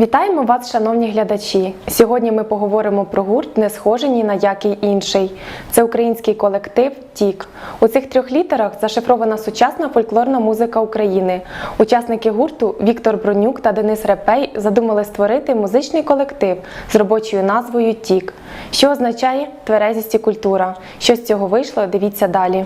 Вітаємо вас, шановні глядачі! Сьогодні ми поговоримо про гурт, не схожий ні на який інший. Це український колектив Тік. У цих трьох літерах зашифрована сучасна фольклорна музика України. Учасники гурту Віктор Бронюк та Денис Репей задумали створити музичний колектив з робочою назвою Тік, що означає тверезість і культура. Що з цього вийшло, дивіться далі.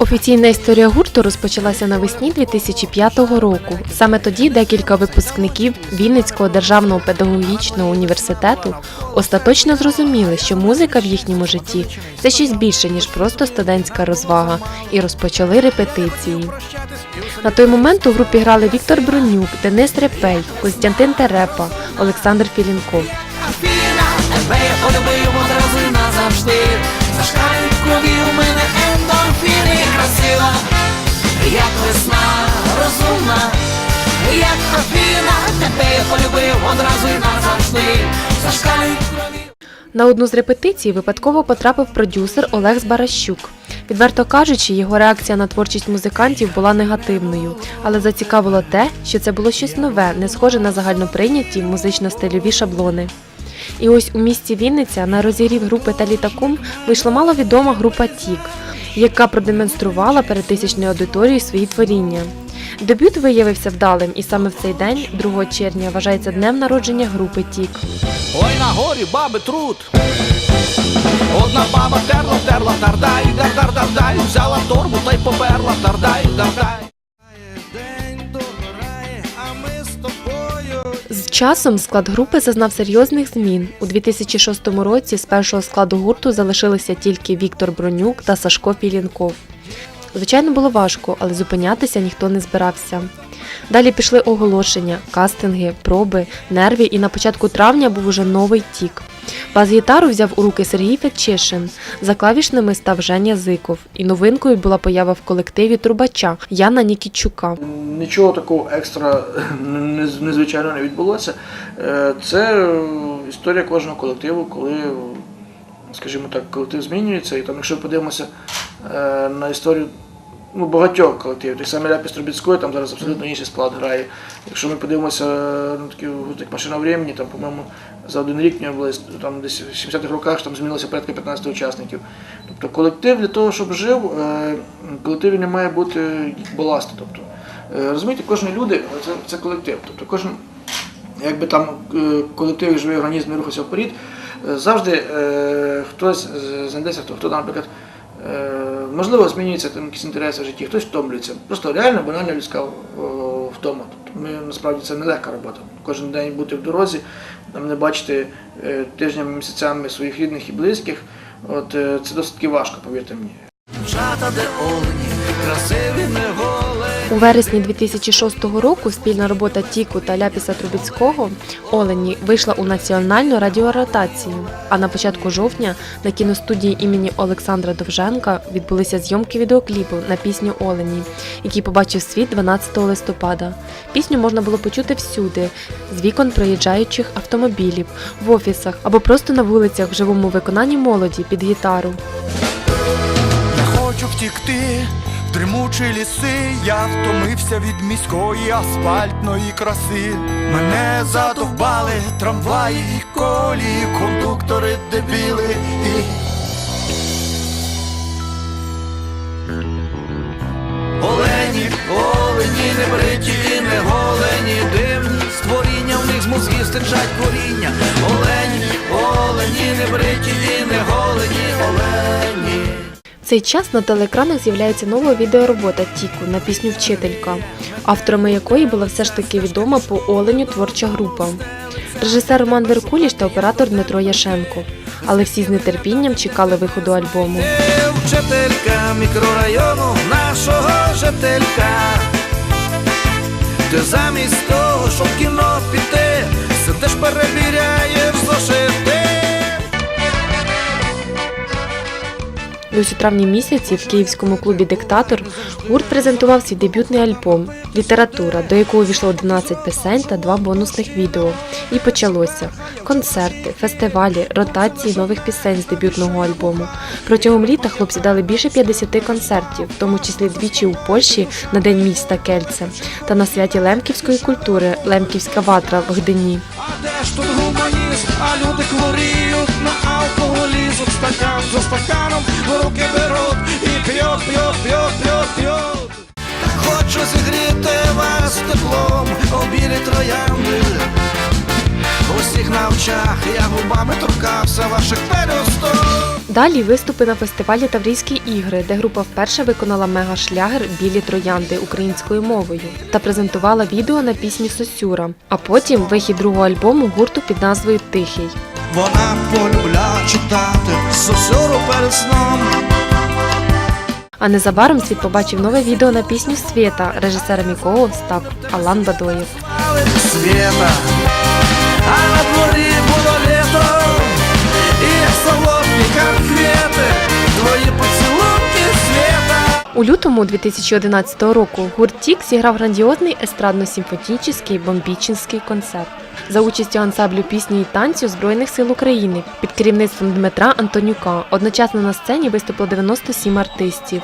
Офіційна історія гурту розпочалася навесні 2005 року. Саме тоді декілька випускників Вінницького державного педагогічного університету остаточно зрозуміли, що музика в їхньому житті це щось більше ніж просто студентська розвага, і розпочали репетиції. На той момент у групі грали Віктор Бронюк, Денис Репей, Костянтин Терепа, Олександр Філінков. Полюбив крові у мене красива, як весна, розумна, як Афіна, тебе я полюбив одразу і назавжди. Зашкалюють крові. На одну з репетицій випадково потрапив продюсер Олег Збаращук. Відверто кажучи, його реакція на творчість музикантів була негативною, але зацікавило те, що це було щось нове, не схоже на загальноприйняті музично-стильові шаблони. І ось у місті Вінниця на розігрів групи та літакум вийшла маловідома група Тік, яка продемонструвала перед тисячною аудиторією свої творіння. Дебют виявився вдалим, і саме в цей день, 2 червня, вважається днем народження групи Тік. Ой на горі баби труд. Одна баба терла, терла, тардай, дар, дар, дардай, взяла торбу та й поперла, тардай, дардай. День Часом склад групи зазнав серйозних змін. У 2006 році з першого складу гурту залишилися тільки Віктор Бронюк та Сашко Філінков. Звичайно, було важко, але зупинятися ніхто не збирався. Далі пішли оголошення, кастинги, проби, нерві, і на початку травня був уже новий тік. Бас-гітару взяв у руки Сергій Фетчишин. За клавішними став Женя Зиков. І новинкою була поява в колективі трубача Яна Нікітчука. Нічого такого екстра нез- незвичайного не відбулося. Е, Це історія кожного колективу, коли, скажімо так, колектив змінюється. І там, якщо подивимося е, на історію ну, багатьох колективів, той самий Ляпіс Трубецької, там зараз абсолютно інший склад грає. Якщо ми подивимося на такі як машина времени, там, по-моєму, за один рік в нього було там десь в 70-х роках там змінилося порядка 15 учасників. Тобто колектив для того, щоб жив, е, колективі не має бути баласту. Тобто, Е, Розумієте, кожні люди це, це колектив. Тобто кожен, якби там е, колектив живий організм не рухався вперед, завжди е, хтось знайдеться, хто, хто наприклад, можливо, змінюються там якісь інтереси в житті, хтось втомлюється. Просто реально банальна людська втома. Тобто ми насправді це нелегка робота. Кожен день бути в дорозі, не бачити е, тижнями, місяцями своїх рідних і близьких. От е, це досить важко, повірте мені. Жата, де олені, красиві не. У вересні 2006 року спільна робота Тіку та Ляпіса Трубецького Олені вийшла у національну радіоротацію. А на початку жовтня на кіностудії імені Олександра Довженка відбулися зйомки відеокліпу на пісню Олені, який побачив світ 12 листопада. Пісню можна було почути всюди, з вікон проїжджаючих автомобілів, в офісах або просто на вулицях в живому виконанні молоді під гітару. Не хочу втікти в дремучі ліси, я втомився від міської асфальтної краси. Мене задовбали трамваї і колії, кондуктори дебіли і. Олені, олені, не бриті не голені, дивні створіння, в них з мозгів стирчать коріння. Олені, олені, не бриті не голені, олені. Цей час на телеекранах з'являється нова відеоробота Тіку на пісню Вчителька, авторами якої була все ж таки відома по Оленю творча група. Режисер Роман Веркуліш та оператор Дмитро Яшенко. Але всі з нетерпінням чекали виходу альбому. Вчителька мікрорайону нашого жителька. Ти замість того, щоб кіно ось у травні місяці в київському клубі Диктатор гурт презентував свій дебютний альбом Література, до якого увійшло 11 пісень та два бонусних відео. І почалося концерти, фестивалі, ротації нових пісень з дебютного альбому. Протягом літа хлопці дали більше 50 концертів, в тому числі двічі у Польщі на День міста Кельце та на святі лемківської культури Лемківська ватра в Гдині. А де ж тут гуманізм, а люди хворіють на алкоголізм Стакан за стаканом в руки беруть і п'ють, п'ють, п'ють, п'ють, п'ють Хочу зігріти вас теплом, обілі троянди У всіх на очах я губами торкався ваших пелюсток Далі виступи на фестивалі Таврійські ігри, де група вперше виконала мегашлягер Білі троянди українською мовою та презентувала відео на пісню Сосюра. А потім вихід другого альбому гурту під назвою Тихий. Вона полюбля читати сосюру перед сном А незабаром світ побачив нове відео на пісню Свєта, режисером якого став Алан Бадоєв. Свєта, а на дворі У лютому 2011 року гурт Тік зіграв грандіозний естрадно-симфонічний бомбічинський концерт за участю ансамблю пісні і танцю Збройних сил України під керівництвом Дмитра Антонюка. Одночасно на сцені виступило 97 артистів.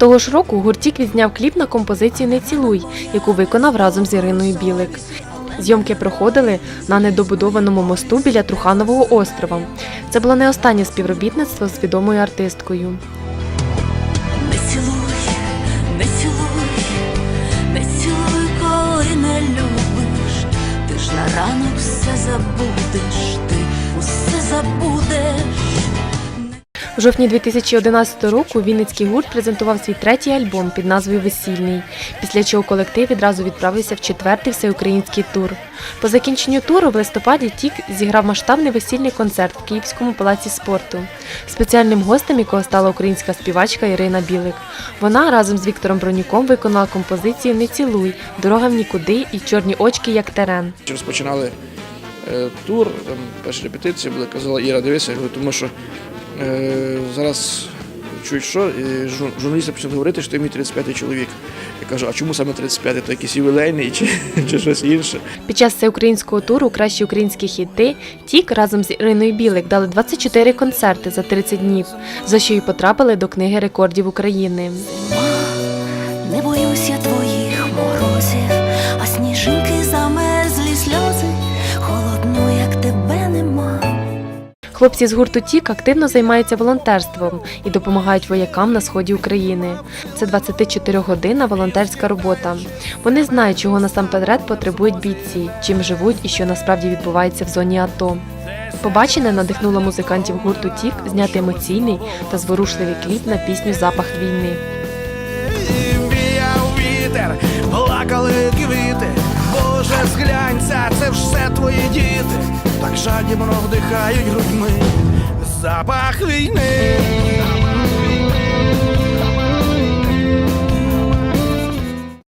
Того ж року гуртік відзняв кліп на композицію Не цілуй, яку виконав разом з Іриною Білик. Зйомки проходили на недобудованому мосту біля Труханового острова. Це було не останнє співробітництво з відомою артисткою. Не цілуй, не цілуй, не цілуй, коли не любиш. Ти ж на ранок все забудеш, ти усе забудеш. Жовтні 2011 року Вінницький гурт презентував свій третій альбом під назвою Весільний, після чого колектив відразу відправився в четвертий всеукраїнський тур. По закінченню туру в листопаді Тік зіграв масштабний весільний концерт в Київському палаці спорту. Спеціальним гостем якого стала українська співачка Ірина Білик. Вона разом з Віктором Бронюком виконала композиції Не цілуй, Дорога в нікуди і Чорні очки як терен. Розпочинали е, тур, там перші репетиції були, казала Іра, дивися, тому що зараз чують що, і журналісти почали говорити, що ти мій 35-й чоловік. Я кажу, а чому саме 35-й? То якийсь ювілейний чи, чи щось інше? Під час всеукраїнського туру кращі українські хіти Тік разом з Іриною Білик дали 24 концерти за 30 днів, за що й потрапили до книги рекордів України. Не боюсь я Хлопці з гурту Тік активно займаються волонтерством і допомагають воякам на сході України. Це 24-годинна волонтерська робота. Вони знають, чого насамперед потребують бійці, чим живуть і що насправді відбувається в зоні АТО. Побачене надихнуло музикантів гурту Тік зняти емоційний та зворушливий кліп на пісню Запах війни. Плакали квіти. Боже, зглянься, це ж все твої діти. Так жадібно вдихають грудьми запах війни.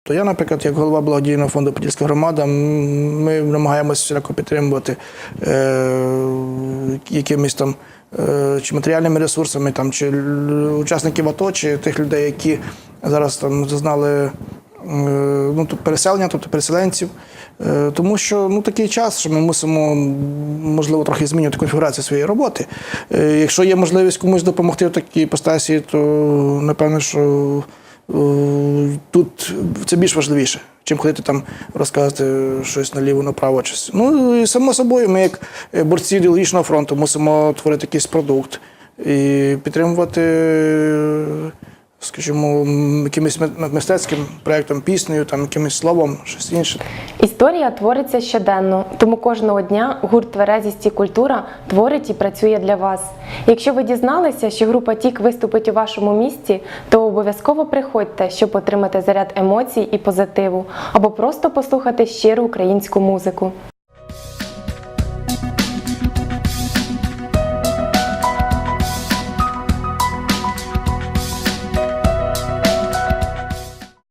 То я, наприклад, як голова благодійного фонду Подільська громада, ми намагаємося всіляко підтримувати е, якимись там е, чи матеріальними ресурсами, там, чи учасників АТО, чи тих людей, які зараз там зазнали ну, переселення, тобто переселенців. Е, Тому що ну, такий час, що ми мусимо, можливо, трохи змінювати конфігурацію своєї роботи. Е, Якщо є можливість комусь допомогти в такій постасі, то напевно, що Е, Тут це більш важливіше, чим ходити там розказувати щось наліво, направо. Щось. Ну і само собою, ми, як е, борці ідеологічного фронту, мусимо творити якийсь продукт і підтримувати, е, скажімо, якимось мистецьким проєктом, піснею, там, якимось словом, щось інше. Історія твориться щоденно, тому кожного дня гурт Тверезість і культура творить і працює для вас. Якщо ви дізналися, що група Тік виступить у вашому місті, то обов'язково приходьте, щоб отримати заряд емоцій і позитиву, або просто послухати щиру українську музику.